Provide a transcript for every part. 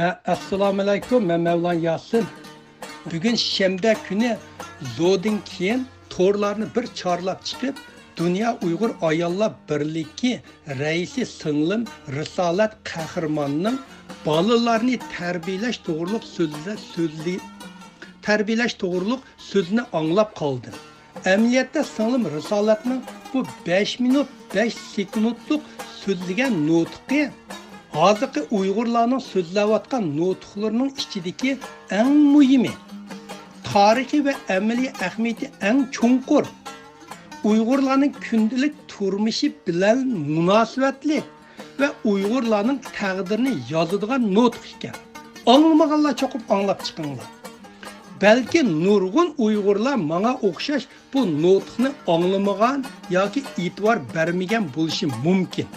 Assalomu alaykum, men mavlon Yasin. Bugun shanba kuni zodin keyin to'rlarni bir chorlab chiqib, Dunyo Uyg'ur ayollar birligi raisi singlim Risolat Qahramonning bolalarni tarbiyalash to'g'riliq so'zida so'zli tarbiyalash to'g'riliq so'zini anglab qoldim. Amaliyotda singlim Risolatning bu 5 minut 5 sekundlik so'zlagan nutqi hozirgi uyg'urlarning so'zlayotgan nutqlarining ichidagi eng muhimi tarixiy va amaliy ahamiyati eng chunqur uyg'urlarning kundalik turmushi bilan munosabatli va uyg'urlarning taqdirini yozadigan nutq ekan anglamaganlar cho'qib anglab chiqinglar balki nurg'un uyg'urlar manga o'xshash bu nutqni anglamagan yoki e'tibor bermagan bo'lishi mumkin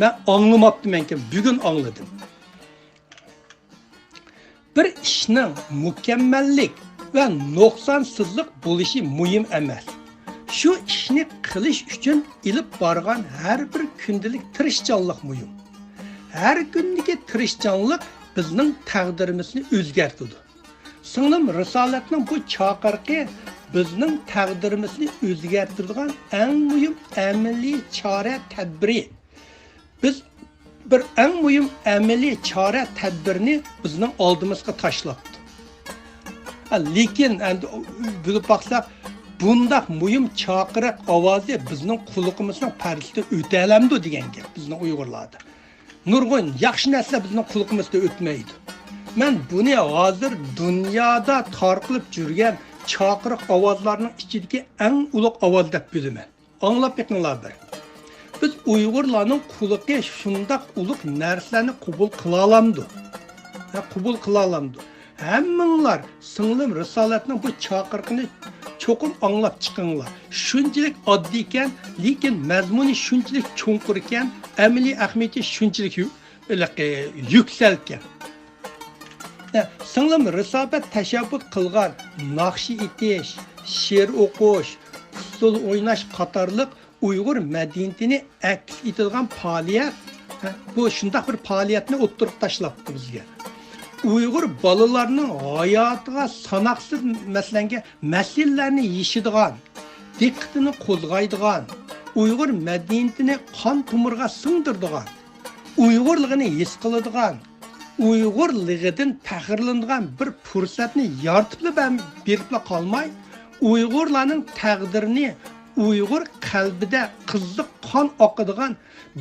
man anglamabdimanki bugun angladim bir ishning mukammallik va nuqsonsizlik bo'lishi muhim emas. Shu ishni qilish uchun ilib borgan har bir kundalik tirishchanlik muhim har kundagi tirishchanlik bizning taqdirimizni o'zgartirdi. Singlim risolatning bu chaqirqi bizning taqdirimizni o'zgartiradigan eng muhim amaliy chora tadbiri biz bir en mühim emeli çare tedbirini bizden aldığımızda taşlattı. Lekin endi bilip baksa bunda mühim çakırık avazı bizden kulluğumuzdan parıltı ötelemdi degen gap bizden Uygurlarda. Nurgun yaxshi narsa bizning qulog'imizda o'tmaydi. Men buni hozir dunyoda tarqilib yurgan chaqiriq ovozlarning ichidagi eng ulug' ovoz deb bilaman. Anglab yetinglar bir. Biz uyg'urlarning quliqi shundoq ulug' narsalarni qabul qila olamdi Ha, qabul qila olamdi hammanglar singlim risolatning bu chaqiriqini cho'qim anglab chiqinglar shunchalik oddiy ekan lekin mazmuni shunchalik cho'nqur ekan amaliy ahamiyati shunchalik yu- iliq, yuksal ekan Ha, singlim risobat tashabbus qilgan naqshi etish she'r o'qish usul o'ynash qatorliq uyg'ur madaniyatini aks etadigan faoliyat bu shundoq bir faoliyatni o'ttirib tashlabdi bizga. Uyg'ur bolalarning hayotiga sanoqsiz masalanga masalalarni yeshadigan diqqatini qo'zg'aydigan uyg'ur madaniyatini qon tomirga singdirdigan uyg'urligini his qiladigan uyg'urligidan faxrlanadigan bir fursatni yoritib berib qolmay uyg'urlarning taqdirini uyg'ur qalbida qiziq qon oqadigan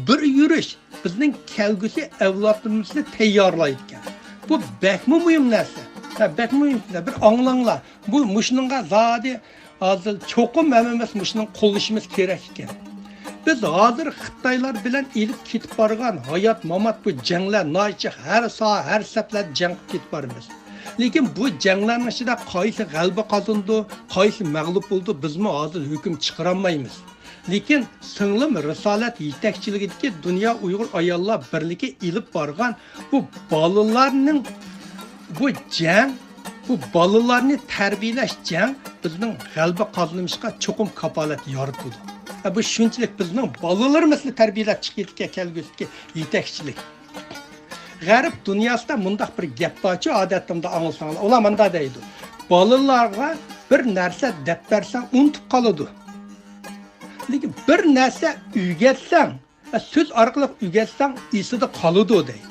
bir yurish bizning kelgusi avlodimizni tayyorlayotgan. Bu bakmi muhim narsa. Ha, muhim bir anglanglar bu mushninga zodi hozir cho'qim emas mushuni qo'llashimiz kerak ekan. Biz hozir xitoylar bilan ilib ketib borgan hayot mamat bu janglar noychi har soat har saflar jang qilib ketib boramiz. Lekin bu janglarni ichida qaysi g'alaba qozondi qaysi mag'lub bo'ldi. Bizmi hozir hukm chiqarolmaymiz lekin singlim risolat yetakchiligidagi dunyo uyg'ur ayollar birligi ilib borgan bu bolalarning bu jang bu bolalarni tarbiyalash jang bizning g'alaba qozonishga cho'qim kapolat yoritdi bu shunchalik bizning bolalarimizni tarbiyalab chiqayotgan kelgusidagi yetakchilik. G'arb dunyosida mundaq bir gap borchi odatimda anglasanglar ular munda deydi. Bolalarga bir narsa deb bersang unutib qoladi. Lekin bir narsa o'rgatsang e, so'z orqali o'rgatsang esida qoladi deydi.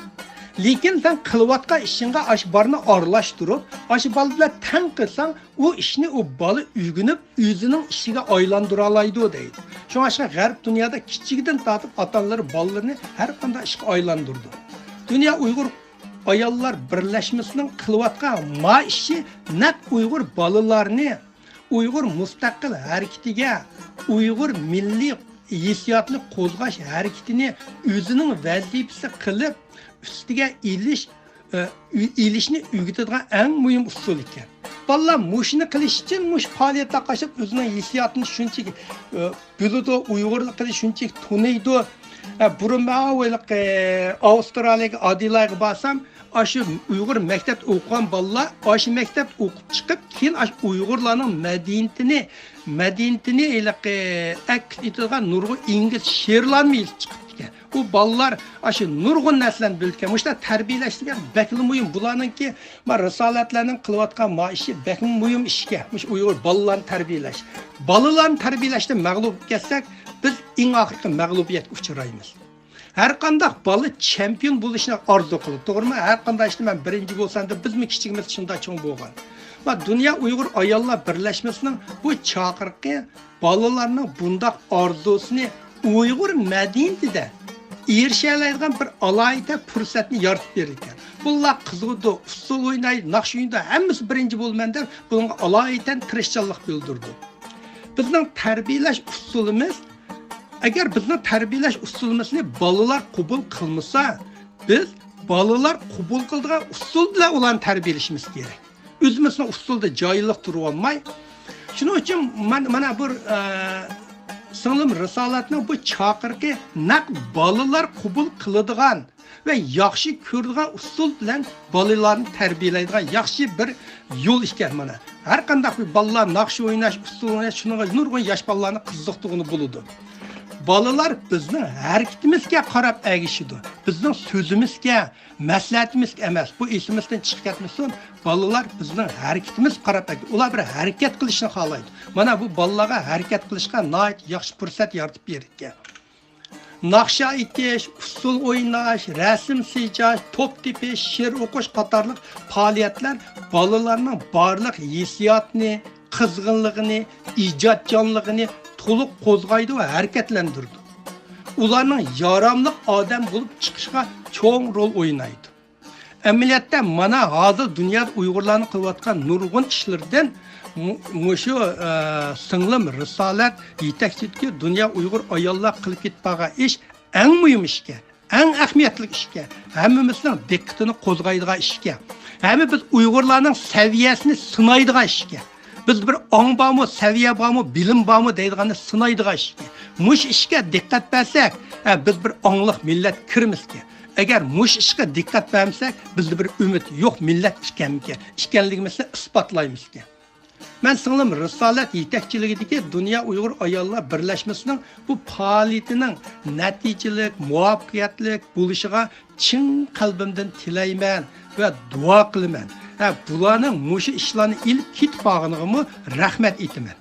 Lekin sen qilayotgan ishingga ash borni aralashtirib ash bola bilan tang qilsang u ishni u bola o'rganib o'zining ishiga aylantira oladi deydi. Shuning uchun g'arb dunyoda kichigidan tortib ota onalar bolalarni har qanday ishga aylantirdi Dünya Uygur ayollar Birleşmesinin qilayotgan ma ishi naq Uygur balılarını, Uygur müstakil hareketiga, Uygur milli hissiyatlı kozgaş hareketini özünün vazifesi kılıp üstüge iliş e, ilishni ilişini eng en mühim usul iken. Valla mushni qilish için muş faaliyetle qoshib özünün hissiyatını şunçik e, bülüdü, Uygurlu kilish şunçik Бұрынбағы ойлық Аустралияға Адилайға басам, ашы Uyghur məktəb oxuyan balalar aşı məktəb oxub çıxıb, keyin aşı Uyğurların mədəniyyətini, mədəniyyətini eləq e, əks etilən nurğu ingiz şeirlərini yazıb çıxıb ekan. Bu balalar aşı nurğun nəslən bildikan. Məşdə tərbiyələşdirmə bəkli mühim. Bularınki risalətlərinin qılıbatqan maişi bəkli mühim işkə. Məş Uyğur balalarını tərbiyələş. Balalarını tərbiyələşdə məğlub kəssək, biz eng oxirgi mag'lubiyatga uchraymiz. Har qanday bola chempion bo'lishni orzu qiladi to'g'rimi? Har qanday ishda man birinchi bo'lsam deb bizmi kichigimiz shunday cho'ng bo'lgan? Va dunyo uyg'ur ayollar birlashmasining bu chaqiriqi bolalarning bundoq orzusini uyg'ur madaniyatida erishaoladigan bir alohida fursatni yoritib berilgan bular qizg'udi usul o'ynaydi naqsh o'ynaydi hammasi birinchi bo'lman deb bunga alohida tirishchanlik bildirdi. Bizning tarbiyalash usulimiz agar bizni tarbiyalash usulimizni bolalar qabul qilmasa biz bolalar qabul qildigan usul bilan ularni tarbiyalashimiz kerak. O'zimizni usulda joyliq turib olmay shuning uchun man mana bir e, singlim risolatning bu chaqirqi naq bolalar qabul qiladigan va yaxshi ko'radigan usul bilan bolalarni tarbiyalaydigan yaxshi bir yo'l ekan mana. Har qanday bir bolalar naqsh o'ynash usul o'ynash shunga nurg'un yosh bolalarni qiziqtig'ini bo'ladi. Bolalar bizning harakatimizga qarab agishidi bizning so'zimizga maslahatimizga emas bu esimizdan chiqib ketmasin bolalar bizning harakatimiz qarab ular bir harakat qilishni xohlaydi mana bu bolalarga harakat qilishga nihoyat yaxshi fursat yaratib bergan naqsha aytish usul o'ynash rasm sijash to'p tepish she'r o'qish qatorliq faoliyatlar bolalarning barliq hissiyotini qizg'inligini ijodjonligini kuluk kozgaydı ve hareketlendirdi. Ularının yaramlık adam bulup çıkışka çoğun rol oynaydı. Əməliyyatda mana hazır dünyada Uyğurlarını qılıbatqan nurgun işlərdən məşə e, sınglım risalat yetəkçilikə dünya Uyğur ayollar qılıb ketbağa iş ən mühim işkə, ən əhmiyyətli işkə, həmmimizin diqqətini qozğaydığı işkə. Həmi biz Uyğurların səviyyəsini sınaydığı işkə. Biz bir ong bormi saviya bormi bilim bormi deydiganni sinaydigan ishga mush ishga diqqat bersak biz bir ongliq millat kirmizki agar mush ishga diqqat bermasak bizda bir umid yo'q millat ekanmikan ekanligimizni isbotlaymizki man singlim risolat yetakchiligidagi dunyo uyg'ur ayollar birlashmasining bu faoliyatining natijalik muvaffaqiyatli bo'lishiga chin qalbimdan tilayman va duo qilaman Hə, bunların məşə işlərini ilk kit bağınığımı rəhmət etmən.